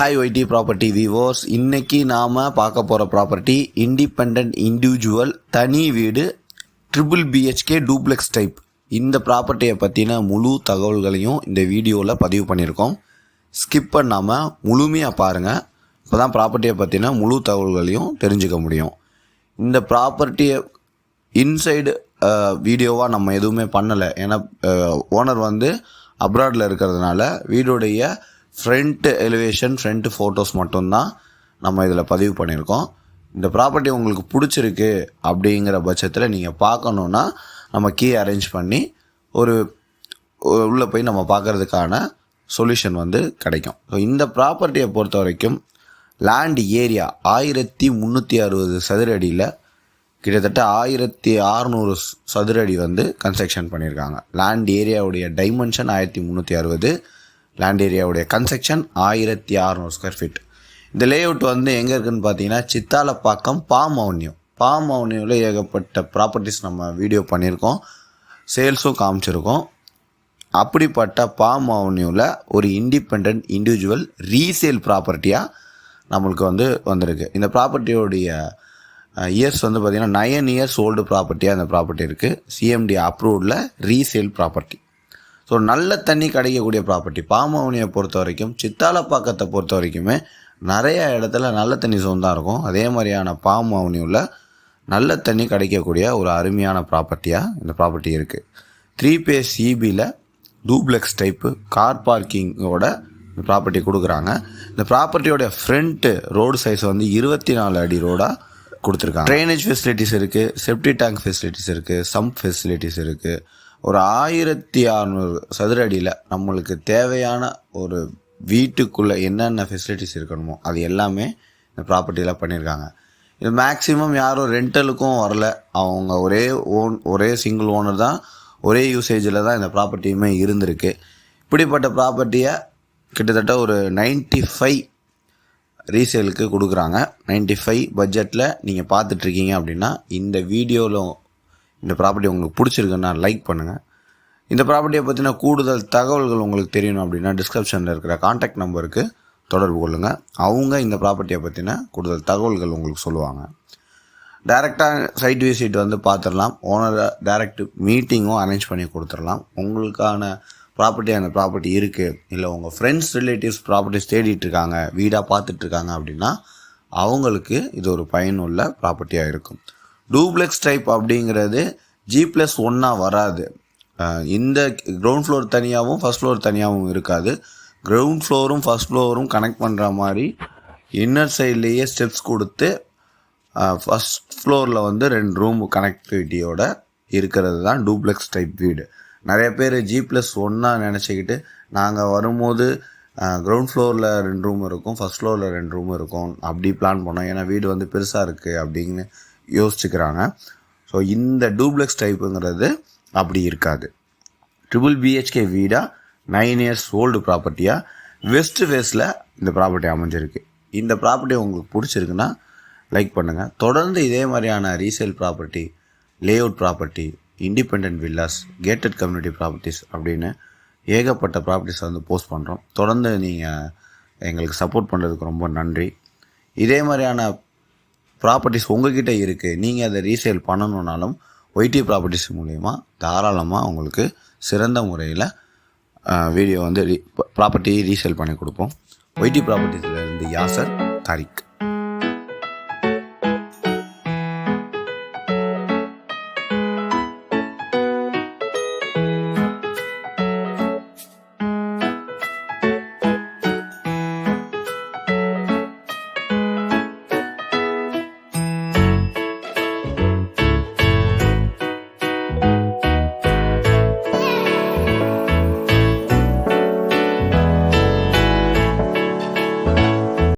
Hi YT property viewers இன்னைக்கு நாம் பார்க்க போகிற ப்ராப்பர்ட்டி இண்டிபெண்ட் இண்டிவிஜுவல் தனி வீடு ட்ரிபிள் பிஹெச்கே டூப்ளெக்ஸ் டைப் இந்த ப்ராப்பர்ட்டியை பற்றின முழு தகவல்களையும் இந்த வீடியோவில் பதிவு பண்ணியிருக்கோம். ஸ்கிப் பண்ணாமல் முழுமையாக பாருங்கள் இப்போ தான் ப்ராப்பர்ட்டியை பற்றின முழு தகவல்களையும் தெரிஞ்சுக்க முடியும். இந்த ப்ராப்பர்ட்டியை இன்சைடு வீடியோவாக நம்ம எதுவுமே பண்ணலை. ஏன்னா ஓனர் வந்து அப்ராடில் இருக்கிறதுனால வீடுடைய ஃப்ரண்ட்டு எலிவேஷன் ஃப்ரண்ட்டு ஃபோட்டோஸ் மட்டும்தான் நம்ம இதில் பதிவு பண்ணியிருக்கோம். இந்த ப்ராப்பர்ட்டி உங்களுக்கு பிடிச்சிருக்கு அப்படிங்கிற பட்சத்தில் நீங்கள் பார்க்கணுன்னா நம்ம கீ அரேஞ்ச் பண்ணி ஒரு உள்ளே போய் நம்ம பார்க்கறதுக்கான சொல்யூஷன் வந்து கிடைக்கும். ஸோ இந்த ப்ராப்பர்ட்டியை பொறுத்த வரைக்கும் லேண்ட் ஏரியா ஆயிரத்தி முந்நூற்றி அறுபது சதுர அடியில் கிட்டத்தட்ட ஆயிரத்தி அறநூறு சதுரடி வந்து கன்ஸ்ட்ரக்ஷன் பண்ணியிருக்காங்க. லேண்ட் ஏரியாவுடைய டைமென்ஷன் ஆயிரத்தி முந்நூற்றி அறுபது லேண்ட் ஏரியாவுடைய கன்ஸ்ட்ரக்ஷன் ஆயிரத்தி அறநூறு ஸ்கொயர் ஃபீட் இந்த லேஅவுட் வந்து எங்கே இருக்குதுன்னு பார்த்தீங்கன்னா சித்தாலப்பாக்கம் பாம் அவன்யூ பாம் அவன்யூவில் ஏகப்பட்ட ப்ராப்பர்ட்டிஸ் நம்ம வீடியோ பண்ணியிருக்கோம். சேல்ஸும் காமிச்சிருக்கோம். அப்படிப்பட்ட பாம் அவன்யூவில் ஒரு இண்டிபெண்ட் இண்டிவிஜுவல் ரீசேல் ப்ராப்பர்ட்டியாக நம்மளுக்கு வந்து வந்திருக்கு. இந்த ப்ராப்பர்ட்டியோடைய இயர்ஸ் வந்து பார்த்திங்கன்னா நயன் இயர்ஸ் ஓல்டு ப்ராப்பர்ட்டியாக அந்த ப்ராப்பர்ட்டி இருக்குது சிஎம்டி அப்ரூவ்டில் ரீசேல் ப்ராப்பர்ட்டி ஸோ நல்ல தண்ணி கிடைக்கக்கூடிய ப்ராப்பர்ட்டி பாமவனியை பொறுத்த வரைக்கும் சித்தாலப்பாக்கத்தை பொறுத்த வரைக்குமே நிறைய இடத்துல நல்ல தண்ணி சோன் தான் இருக்கும். அதே மாதிரியான பாம் உள்ள நல்ல தண்ணி கிடைக்கக்கூடிய ஒரு அருமையான ப்ராப்பர்ட்டியாக இந்த ப்ராப்பர்ட்டி இருக்குது த்ரீ பேஸ் சிபியில் டூப்ளெக்ஸ் டைப்பு கார் பார்க்கிங்கோட இந்த ப்ராப்பர்ட்டி கொடுக்குறாங்க. இந்த ப்ராப்பர்ட்டியோட ஃப்ரண்ட்டு ரோடு சைஸ் வந்து இருபத்தி நாலு அடி ரோடாக கொடுத்துருக்காங்க. ட்ரைனேஜ் ஃபெசிலிட்டிஸ் இருக்குது செப்டி டேங்க் ஃபெசிலிட்டிஸ் இருக்குது சம்ப் ஃபெசிலிட்டிஸ் இருக்குது ஒரு ஆயிரத்தி அறநூறு சதுர அடியில் நம்மளுக்கு தேவையான ஒரு வீட்டுக்குள்ளே என்னென்ன ஃபெசிலிட்டிஸ் இருக்கணுமோ அது எல்லாமே இந்த ப்ராப்பர்ட்டியில் பண்ணியிருக்காங்க இது மேக்ஸிமம் யாரும் ரெண்டலுக்கும் வரல. அவங்க ஒரே ஓன் ஒரே சிங்கிள் ஓனர் தான் ஒரே யூசேஜில் தான் இந்த ப்ராப்பர்ட்டியுமே இருந்திருக்கு. இப்படிப்பட்ட ப்ராப்பர்ட்டியை கிட்டத்தட்ட ஒரு நைன்ட்டி ஃபைவ் ரீசேலுக்கு கொடுக்குறாங்க. நைன்ட்டி ஃபைவ் பட்ஜெட்டில் நீங்கள் பார்த்துட்ருக்கீங்க அப்படின்னா இந்த வீடியோவில் இந்த ப்ராப்பர்ட்டி உங்களுக்கு பிடிச்சிருக்குன்னா லைக் பண்ணுங்கள் இந்த ப்ராப்பர்ட்டியை பற்றின கூடுதல் தகவல்கள் உங்களுக்கு தெரியணும் அப்படின்னா டிஸ்கிரிப்ஷனில் இருக்கிற காண்டாக்ட் நம்பருக்கு தொடர்பு கொள்ளுங்கள் அவங்க இந்த ப்ராப்பர்ட்டியை பற்றின கூடுதல் தகவல்கள் உங்களுக்கு சொல்லுவாங்க. டைரெக்டாக சைட் விசிட் வந்து பார்த்துடலாம் ஓனரை டைரக்ட் மீட்டிங்கும் அரேஞ்ச் பண்ணி கொடுத்துடலாம் உங்களுக்கான ப்ராப்பர்ட்டி அந்த ப்ராப்பர்ட்டி இருக்குது இல்லை உங்கள் ஃப்ரெண்ட்ஸ் ரிலேட்டிவ்ஸ் ப்ராப்பர்ட்டிஸ் தேடிட்டு இருக்காங்க வீடாக பார்த்துட்ருக்காங்க அப்படின்னா அவங்களுக்கு இது ஒரு பயனுள்ள ப்ராப்பர்ட்டியாக இருக்கும். டூப்ளெக்ஸ் டைப் அப்படிங்கிறது ஜி ப்ளஸ் ஒன்னாக வராது. இந்த கிரவுண்ட் ஃப்ளோர் தனியாகவும் ஃபஸ்ட் ஃப்ளோர் தனியாகவும் இருக்காது. கிரவுண்ட் ஃப்ளோரும் ஃபஸ்ட் ஃப்ளோரும் கனெக்ட் பண்ணுற மாதிரி இன்னர் சைட்லேயே ஸ்டெப்ஸ் கொடுத்து ஃபஸ்ட் ஃப்ளோரில் வந்து ரெண்டு ரூம் கனெக்டிவிட்டியோட இருக்கிறது தான் டூப்ளெக்ஸ் டைப் வீடு. நிறைய பேர் ஜி ப்ளஸ் ஒன்றா நினச்சிக்கிட்டு நாங்கள் வரும்போது கிரவுண்ட் ஃப்ளோரில் ரெண்டு ரூம் இருக்கும் ஃபஸ்ட் ஃப்ளோரில் ரெண்டு ரூம் இருக்கும். அப்படி பிளான் பண்ணோம். ஏன்னா வீடு வந்து பெருசாக இருக்குது அப்படின்னு யோசிச்சுக்கிறாங்க. ஸோ இந்த டூப்ளெக்ஸ் டைப்புங்கிறது அப்படி இருக்காது. ட்ரிபிள் பிஹெச்கே வீடாக நைன் இயர்ஸ் ஓல்டு ப்ராப்பர்ட்டியாக வெஸ்ட் ஃபேஸில் இந்த ப்ராப்பர்ட்டி அமைஞ்சிருக்கு. இந்த ப்ராப்பர்ட்டி உங்களுக்கு பிடிச்சிருக்குன்னா லைக் பண்ணுங்கள் தொடர்ந்து இதே மாதிரியான resale property layout property independent villas gated community properties அப்படின்னு ஏகப்பட்ட ப்ராப்பர்ட்டிஸ் வந்து போஸ்ட் பண்ணுறோம் தொடர்ந்து நீங்கள் எங்களுக்கு சப்போர்ட் பண்ணுறதுக்கு ரொம்ப நன்றி. இதே மாதிரியான ப்ராப்பர்ட்டிஸ் உங்ககிட்ட இருக்குது நீங்கள் அதை ரீசேல் பண்ணணுன்னாலும் ஒய்டி ப்ராப்பர்ட்டிஸ் மூலயமா தாராளமாக உங்களுக்கு சிறந்த முறையில் வீடியோ வந்து ப்ராப்பர்ட்டி ரீசேல் பண்ணி கொடுப்போம். ஒய்டி ப்ராப்பர்ட்டிஸ்லேருந்து யாசர் தாரிக்.